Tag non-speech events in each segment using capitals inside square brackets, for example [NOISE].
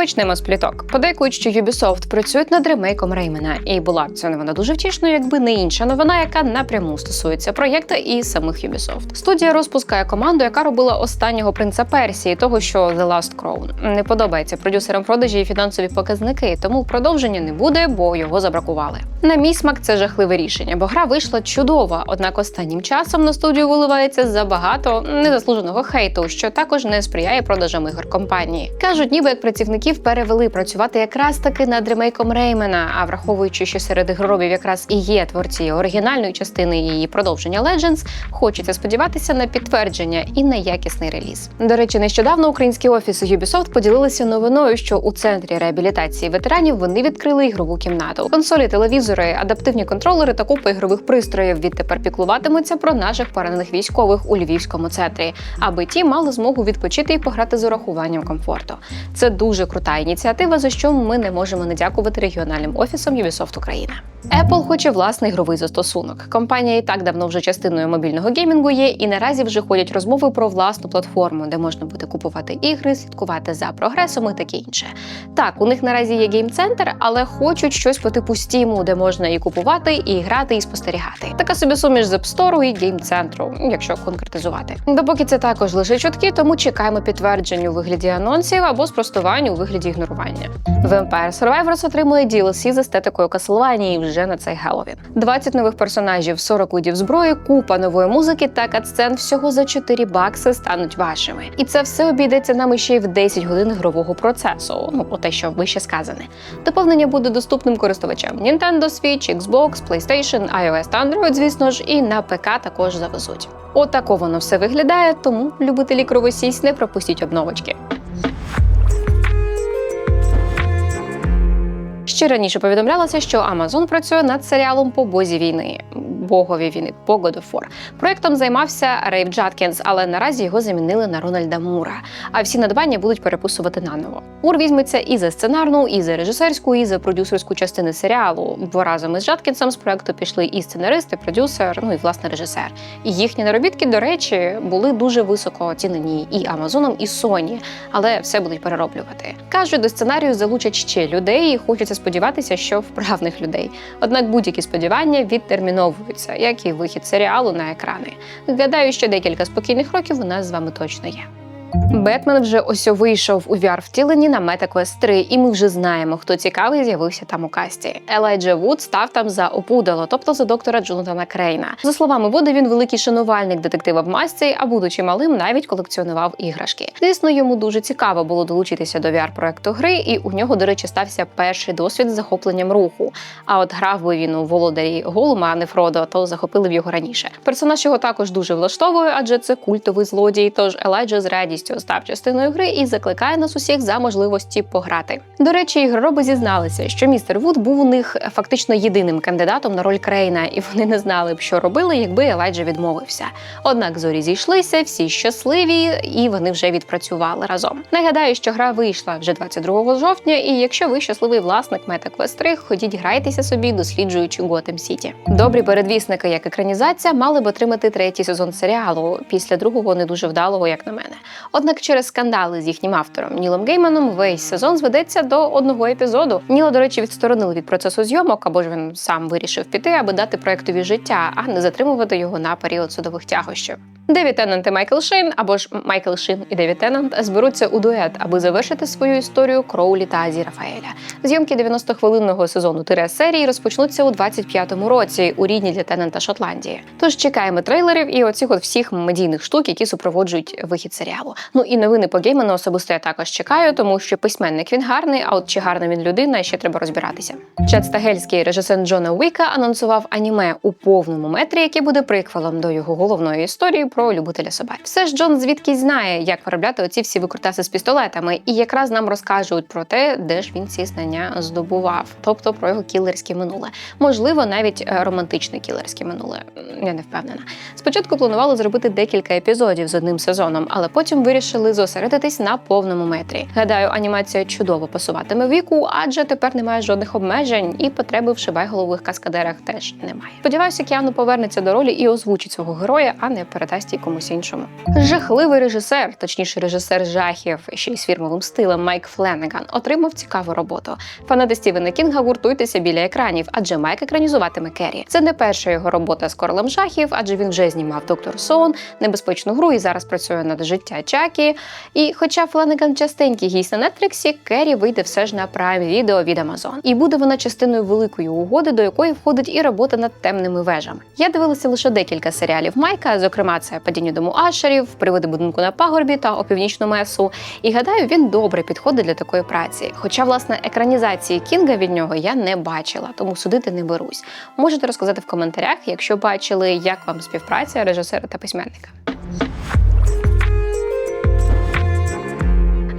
Почнемо з пліток. Подейкують, що Ubisoft працюють над ремейком Реймена, і була б ця новина дуже втішною, якби не інша новина, яка напряму стосується проєкту і самих Ubisoft. Студія розпускає команду, яка робила останнього принца Персії, того що The Last Crown. Не подобається продюсерам продажі і фінансові показники, тому продовження не буде, бо його забракували. На мій смак це жахливе рішення, бо гра вийшла чудова. Однак останнім часом на студію виливається забагато незаслуженого хейту, що також не сприяє продажам ігор компанії. кажуть, ніби як працівників перевели працювати якраз таки над ремейком Реймена. А враховуючи, що серед ігроробів якраз і є творці оригінальної частини її продовження Legends, хочеться сподіватися на підтвердження і на якісний реліз. До речі, нещодавно українські офіси Ubisoft поділилися новиною, що у центрі реабілітації ветеранів вони відкрили ігрову кімнату. Консолі, телевізори, адаптивні контролери та купа ігрових пристроїв відтепер піклуватимуться про наших поранених військових у львівському центрі, аби ті мали змогу відпочити і пограти з урахуванням комфорту. Це дуже крута ініціатива, за що ми не можемо не дякувати регіональним офісам Ubisoft Україна. Apple хоче власний ігровий застосунок. Компанія і так давно вже частиною мобільного геймінгу є, і наразі вже ходять розмови про власну платформу, де можна буде купувати ігри, слідкувати за прогресом і таке інше. Так, у них наразі є гейм-центр, але хочуть щось по типу Steam, де можна і купувати, і грати, і спостерігати. Така собі суміш з App Store і гейм-центру, якщо конкретизувати. Допоки це також лише чутки, тому чекаємо підтверджень у вигляді анонсів або спростувань у вигляді ігнорування. Vampire Survivors отримує DLC з естетикою Castlevania вже на цей Геловін. 20 нових персонажів, 40 видів зброї, купа нової музики та катсцен всього за 4 бакси стануть вашими. І це все обійдеться нам ще й в 10 годин ігрового процесу. Ну, те, що вище сказане. Доповнення буде доступним користувачам Nintendo Switch, Xbox, PlayStation, iOS та Android, звісно ж, і на ПК також завезуть. Отако воно все виглядає, тому любителі кровосість не пропустіть обновочки. Ще раніше повідомлялося, що Amazon працює над серіалом по бозі війни. Богові війни по God of War. Проектом займався Рейв Джаткінс, але наразі його замінили на Рональда Мура. А всі надбання будуть переписувати наново. Мур візьметься і за сценарну, і за режисерську, і за продюсерську частини серіалу. Бо разом із Джаткінсом з проекту пішли і сценарист, і продюсер, ну і власне режисер. І їхні наробітки, до речі, були дуже високо оцінені і Амазоном, і Sony, але все будуть перероблювати. Кажуть, до сценарію залучать ще людей, і хочеться сподіватися, що вправних людей. Однак будь-які сподівання відтерміновуються, як і вихід серіалу на екрани. Гадаю, що декілька спокійних років у нас з вами точно є. Бетмен вже ось вийшов у vr втіленні на MetaQuest 3, і ми вже знаємо, хто цікавий з'явився там у касті. Елайджа Вуд став там за опудало, тобто за доктора Джонатана Крейна. За словами Вуда, він великий шанувальник детектива в масці, а будучи малим, навіть колекціонував іграшки. Звісно, йому дуже цікаво було долучитися до vr проекту гри, і у нього, до речі, стався перший досвід з захопленням руху. А от грав би він у володарі Голума, а не Фродо, то захопили б його раніше. Персонаж його також дуже влаштовує, адже це культовий злодій. Тож Елайджа з радістю став частиною гри і закликає нас усіх за можливості пограти. До речі, ігророби зізналися, що містер Вуд був у них фактично єдиним кандидатом на роль Крейна, і вони не знали б, що робили, якби Елайджа відмовився. Однак зорі зійшлися, всі щасливі, і вони вже відпрацювали разом. Нагадаю, що гра вийшла вже 22 жовтня, і якщо ви щасливий власник MetaQuest 3, ходіть грайтеся собі, досліджуючи Готэм Сіті. Добрі передвісники, як екранізація, мали б отримати третій сезон серіалу після другого не дуже вдалого, як на мене. Однак через скандали з їхнім автором Нілом Гейманом весь сезон зведеться до одного епізоду. Ніла, до речі, відсторонили від процесу зйомок, або ж він сам вирішив піти, аби дати проектові життя, а не затримувати його на період судових тягощів. Деві Теннант і Майкл Шейн або ж Майкл Шин і Деві Теннант зберуться у дует, аби завершити свою історію Кроулі та Азі Рафаеля. Зйомки 90-хвилинного сезону тире серії розпочнуться у 25-му році у рідній для Теннанта Шотландії. Тож чекаємо трейлерів і оцих от всіх медійних штук, які супроводжують вихід серіалу. Ну і новини по геймену особисто я також чекаю, тому що письменник він гарний, а от чи гарна він людина, ще треба розбиратися. Чет Стагельський, режисер Джона Уіка, анонсував аніме у повному метрі, яке буде приквелом до його головної історії про любителя собак. Все ж Джон звідки знає, як виробляти оці всі викрутаси з пістолетами, і якраз нам розкажуть про те, де ж він ці знання здобував, тобто про його кілерське минуле. Можливо, навіть е, романтичне кілерське минуле. Я не впевнена. Спочатку планували зробити декілька епізодів з одним сезоном, але потім вирішили зосередитись на повному метрі. Гадаю, анімація чудово пасуватиме віку, адже тепер немає жодних обмежень, і потреби в шибайголових каскадерах теж немає. Сподіваюся, Кіану повернеться до ролі і озвучить свого героя, а не передасть її комусь іншому. Жахливий режисер, точніше, режисер жахів, ще й з фірмовим стилем Майк Фленеган, отримав цікаву роботу. Фанати Стівена Кінга гуртуйтеся біля екранів, адже Майк екранізуватиме Керрі. Це не перша його робота з королем жахів, адже він вже знімав Доктор Сон, небезпечну гру і зараз працює над життя Чакі. І хоча Фленеган частенький гість на Нетфліксі, Керрі вийде все ж на Prime Video від Amazon. І буде вона частиною великої угоди, до якої входить і робота над темними вежами. Я дивилася лише декілька серіалів Майка, зокрема, це падіння дому Ашерів, приводи будинку на пагорбі та опівнічну месу. І гадаю, він добре підходить для такої праці. Хоча, власне, екранізації Кінга від нього я не бачила, тому судити не берусь. Можете розказати в коментарях, якщо бачили, як вам співпраця режисера та письменника.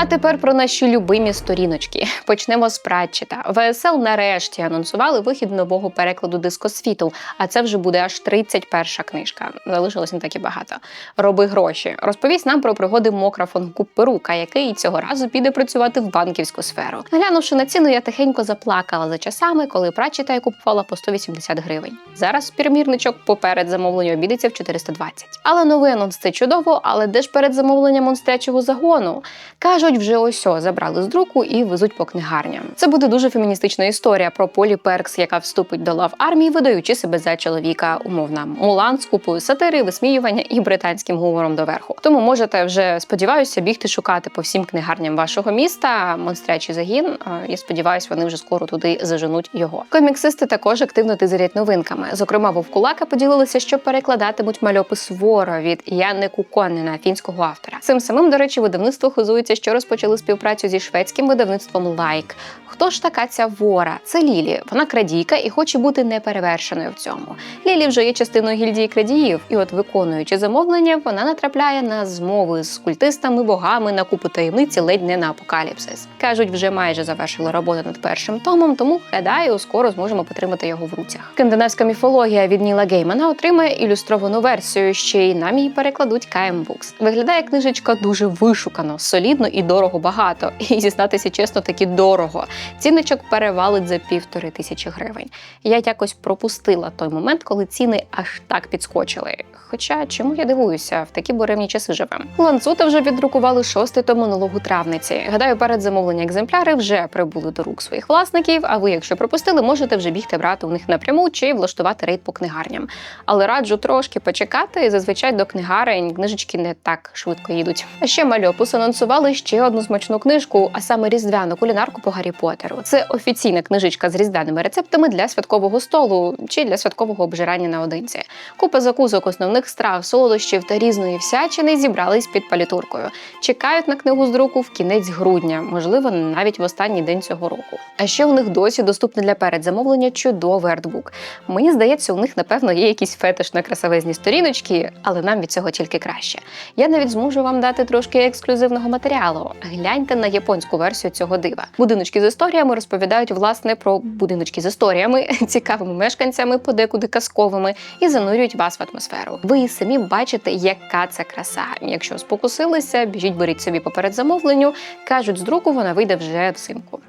А тепер про наші любимі сторіночки. Почнемо з Пратчета. ВСЛ нарешті анонсували вихід нового перекладу дискосвіту, а це вже буде аж 31 книжка. Залишилось не так і багато. Роби гроші. Розповість нам про пригоди Мокра Купперука, який цього разу піде працювати в банківську сферу. Глянувши на ціну, я тихенько заплакала за часами, коли Пратчета я купувала по 180 гривень. Зараз примірничок поперед замовлення обідеться в 420. Але новий анонс це чудово, але де ж перед замовленням монстрячого загону? Кажуть, вже ось о, забрали з друку і везуть по книгарням. Це буде дуже феміністична історія про Полі Перкс, яка вступить до лав армії, видаючи себе за чоловіка. Умовна Мулан з купою сатири, висміювання і британським гумором доверху. Тому можете вже сподіваюся бігти шукати по всім книгарням вашого міста монстрячий загін. Я сподіваюся, вони вже скоро туди заженуть його. Коміксисти також активно тизерять новинками. Зокрема, Вовкулака поділилися, що перекладатимуть мальопис Вора від Яни Куконена, фінського автора. Цим самим, до речі, видавництво хизується, що розпочали співпрацю зі шведським видавництвом Лайк. Хто ж така ця вора? Це Лілі. Вона крадійка і хоче бути неперевершеною в цьому. Лілі вже є частиною гільдії крадіїв, і от, виконуючи замовлення, вона натрапляє на змови з культистами, богами, на купу таємниці, ледь не на апокаліпсис. Кажуть, вже майже завершили роботу над першим томом, тому гадаю, скоро зможемо потримати його в руцях. Скандинавська міфологія від Ніла Геймана отримає ілюстровану версію, ще й нам її перекладуть KM Books. Виглядає книжечка дуже вишукано, солідно і дорого багато. [LAUGHS] І зізнатися чесно, таки дорого. Цінничок перевалить за півтори тисячі гривень. Я якось пропустила той момент, коли ціни аж так підскочили. Хоча чому я дивуюся, в такі буремні часи живем. Ланцута вже віддрукували шостий том монологу травниці. Гадаю, перед замовлення екземпляри вже прибули до рук своїх власників. А ви, якщо пропустили, можете вже бігти брати у них напряму чи влаштувати рейд по книгарням. Але раджу трошки почекати. Зазвичай до книгарень книжечки не так швидко їдуть. А ще мальопус анонсували ще одну смачну книжку, а саме різдвяну кулінарку по Гаррі Поттеру. Це офіційна книжечка з різдвяними рецептами для святкового столу чи для святкового обжирання наодинці. Купа закусок, основних страв, солодощів та різної всячини зібрались під палітуркою. Чекають на книгу з друку в кінець грудня, можливо, навіть в останній день цього року. А ще у них досі доступне для передзамовлення чудовий артбук. Мені здається, у них напевно є якийсь фетиш на красавезні сторіночки, але нам від цього тільки краще. Я навіть зможу вам дати трошки ексклюзивного матеріалу. Гляньте на японську версію цього дива. Будиночки з історіями розповідають власне про будиночки з історіями, [LAUGHS] цікавими мешканцями, подекуди казковими, і занурюють вас в атмосферу. Ви самі бачите, яка це краса. Якщо спокусилися, біжіть, беріть собі поперед замовленню. кажуть, з друку вона вийде вже взимку.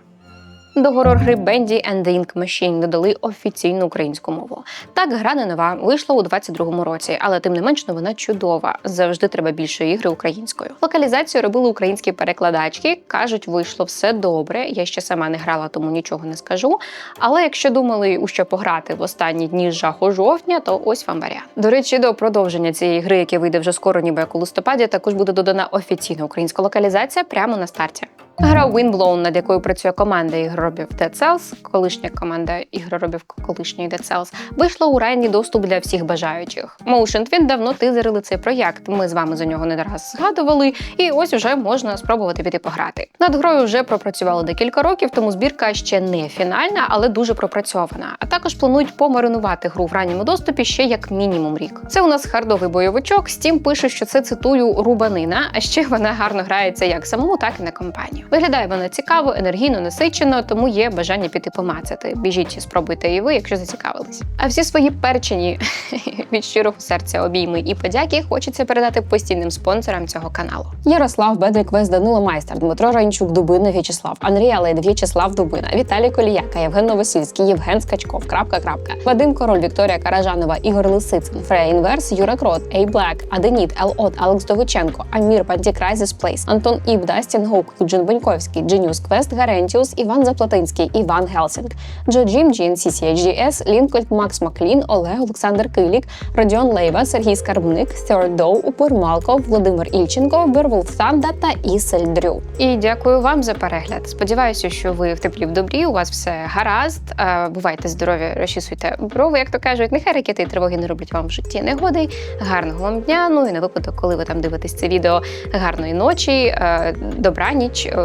До горор-гри Bendy and the Ink Machine додали офіційну українську мову. Так, гра не нова, вийшла у 22-му році, але тим не менш новина чудова. Завжди треба більше ігри українською. Локалізацію робили українські перекладачки. кажуть, вийшло все добре. Я ще сама не грала, тому нічого не скажу. Але якщо думали, у що пограти в останні дні жаху жовтня, то ось вам варіант. До речі, до продовження цієї гри, яке вийде вже скоро, ніби як у листопаді, також буде додана офіційна українська локалізація прямо на старті. Гра Windblown, над якою працює команда ігроробів Dead Cells, колишня команда ігроробів колишньої Dead Cells, вийшла у ранній доступ для всіх бажаючих. Motion Twin давно тизерили цей проєкт. Ми з вами за нього не раз згадували, і ось уже можна спробувати піти пограти. Над грою вже пропрацювали декілька років, тому збірка ще не фінальна, але дуже пропрацьована. А також планують помаринувати гру в ранньому доступі ще як мінімум рік. Це у нас хардовий бойовичок. Steam пише, що це цитую рубанина, а ще вона гарно грається як самому, так і на компанію. Виглядає вона цікаво, енергійно, насичено, тому є бажання піти помацати. Біжіть, спробуйте і ви, якщо зацікавились. А всі свої перчені [LAUGHS] від щирого серця обійми і подяки хочеться передати постійним спонсорам цього каналу. Ярослав Бедрик Вес Данило Майстер, Дмитро Ранчук, Дубина В'ячеслав, Андрій Алейд, В'ячеслав Дубина, Віталій Коліяка, Євген Новосільський, Євген Скачков. Крапка, крапка. Вадим Король, Вікторія Каражанова, Ігор Лисицин, Фрея Інверс, Юра Крот, Ей Блек, Аденіт, Ел От, Алекс Довиченко, Амір, Пантікрайзіс Плейс, Антон Іб, Дастін Гоук, Юджин Боньковський, Дженіус Квест, Гарентіус, Іван Заплатинський, Іван Гелсінг, Джо Джим Джін, CCHGS, Лінкольд Макс Маклін, Олег Олександр Килік, Родіон Лейва, Сергій Скарбник, Third Малков, Володимир Ільченко, Бервулф Санда та Ісель Дрю. І дякую вам за перегляд. Сподіваюся, що ви в теплі в добрі. У вас все гаразд. Е, Бувайте здорові, розчісуйте брови, як то кажуть. Нехай ракети і тривоги не роблять вам в житті негоди. Гарного вам дня. Ну і на випадок, коли ви там дивитесь це відео, гарної ночі, е, добраніч, е,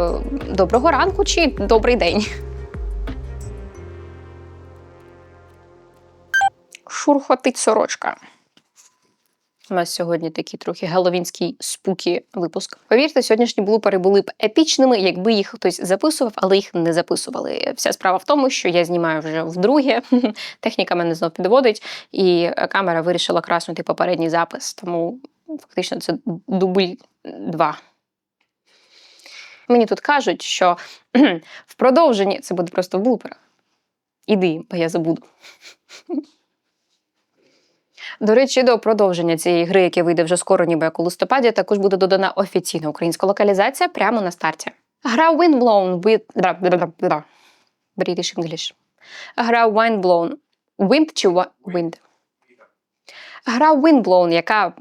доброго ранку чи добрий день. Шурхотить сорочка. У нас сьогодні такий трохи геловінський спукі випуск. Повірте, сьогоднішні блупери були б епічними, якби їх хтось записував, але їх не записували. Вся справа в тому, що я знімаю вже вдруге. [LAUGHS] Техніка мене знов підводить, і камера вирішила краснути попередній запис. Тому фактично це дубль два. Мені тут кажуть, що в продовженні це буде просто в блуперах. Іди, бо я забуду. До речі, до продовження цієї гри, яке вийде вже скоро, ніби як у листопаді, також буде додана офіційна українська локалізація прямо на старті. Гра Windblown with... British English. Гра Windblown. Wind чи Wind? Гра Windblown, яка